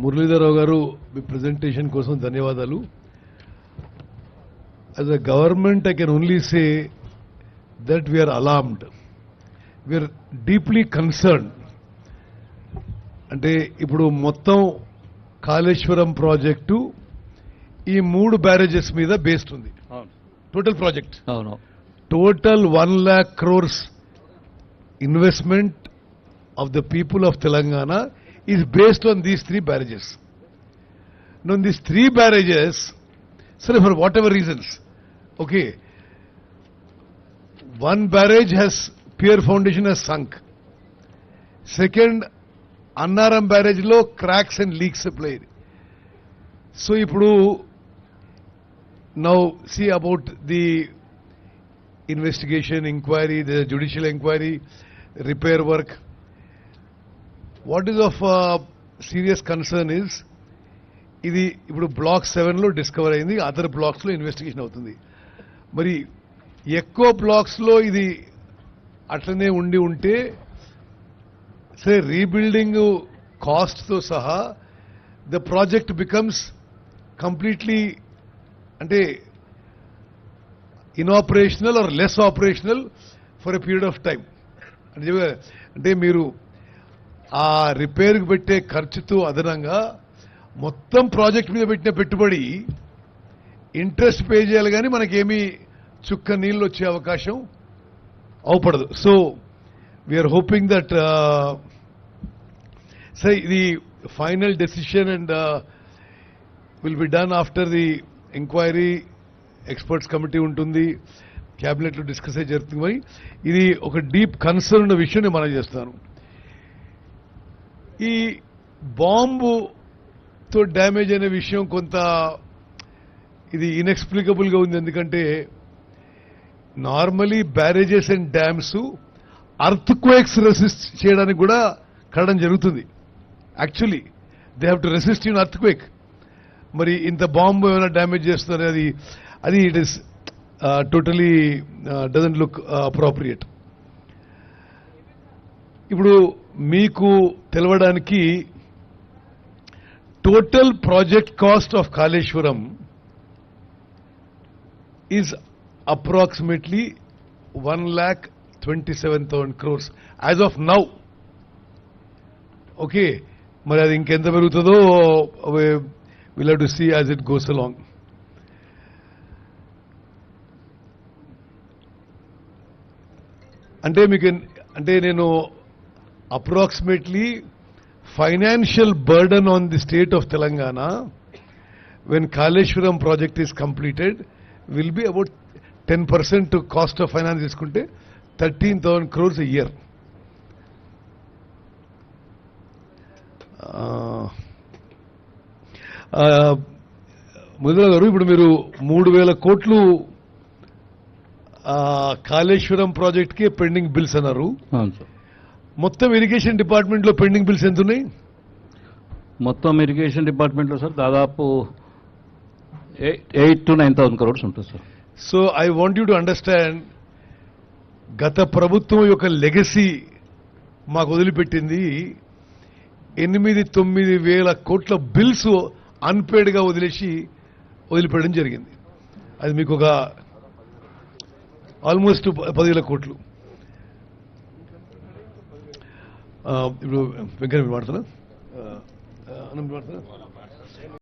మురళీధరరావు గారు మీ ప్రజెంటేషన్ కోసం ధన్యవాదాలు. As a government I can only say that we are alarmed we are deeply concern అంటే ఇప్పుడు మొత్తం కాళేశ్వరం ప్రాజెక్టు ఈ మూడు బ్యారేజెస్ మీద బేస్డ్ ఉంది. అవును. టోటల్ ప్రాజెక్ట్ అవును. Total 1 lakh crores investment of the people of Telangana is based on these three barrages. Now, in these three barrages, sorry, for whatever reasons, okay, one barrage has, Pier Foundation has sunk. Second, Annaram బ్యారేజ్లో cracks and leaks played. So ఇప్పుడు now see about the investigation, inquiry, the judicial inquiry, repair work. what is of serious concern is ఇది ఇప్పుడు black సెవెన్లో discover అయింది other బ్లాక్స్లో investigation అవుతుంది. మరి ఎక్కువ బ్లాక్స్లో ఇది అట్లనే ఉండి ఉంటే సరే రీబిల్డింగ్ కాస్ట్తో సహా ద ప్రాజెక్ట్ బికమ్స్ కంప్లీట్లీ అంటే inoperational or less operational for a period of time అంటే అంటే మీరు ఆ రిపేర్కి పెట్టే ఖర్చుతో అదనంగా మొత్తం ప్రాజెక్ట్ మీద పెట్టిన పెట్టుబడి ఇంట్రెస్ట్ పే చేయాలి కానీ మనకేమీ చుక్క నీళ్ళు వచ్చే అవకాశం అవపడదు. So we are hoping that సరే ఇది final decision and will be done after the enquiry experts committee ఉంటుంది. క్యాబినెట్లో డిస్కస్ అయ్యి జరుగుతుంది ఇది ఒక డీప్ కన్సర్న్ ఉన్న విషయం నేను మనం చేస్తాను. ఈ బాంబుతో డ్యామేజ్ అనే విషయం కొంత ఇది ఇన్ఎక్స్ప్లికబుల్గా ఉంది. ఎందుకంటే normally barrages and dams earthquakes resist చేయడానికి కూడా కడడం జరుగుతుంది. Actually they have to resist in earthquake మరి ఇంత బాంబు ఏమైనా డ్యామేజ్ చేస్తున్నారు? అది అది it is totally doesn't look appropriate ఇప్పుడు మీకు తెలవడానికి total project cost of Kaleshwaram is approximately one lakh twenty seven thousand crores as of now okay మరి అది ఇంకెంత పెరుగుతుందో will to see as it goes along అంటే మీకు అంటే నేను approximately financial burden on the state of Telangana when Kaleshwaram project is completed will be about ten percent cost of finance తీసుకుంటే thirteen thousand crores year Mudira గారు ఇప్పుడు మీరు మూడు వేల కోట్లు ఆ, కాళేశ్వరం ప్రాజెక్ట్కి పెండింగ్ బిల్స్ అన్నారు. సార్ మొత్తం ఇరిగేషన్ డిపార్ట్మెంట్లో పెండింగ్ బిల్స్ ఎంత ఉన్నాయి మొత్తం ఇరిగేషన్ డిపార్ట్మెంట్లో సార్ దాదాపు eight to nine thousand crores ఉంటుంది sir. So I want you to understand గత ప్రభుత్వం యొక్క లెగసీ మాకు వదిలిపెట్టింది. ఎనిమిది తొమ్మిది వేల కోట్ల బిల్స్ అన్పేడ్గా వదిలేసి వదిలిపెట్టడం జరిగింది. అది మీకు ఒక ఆల్మోస్ట్ పదివేల కోట్లు ఆ, ఇప్పుడు వెంకయ్య మీరు మాడుతున్నా అన్నం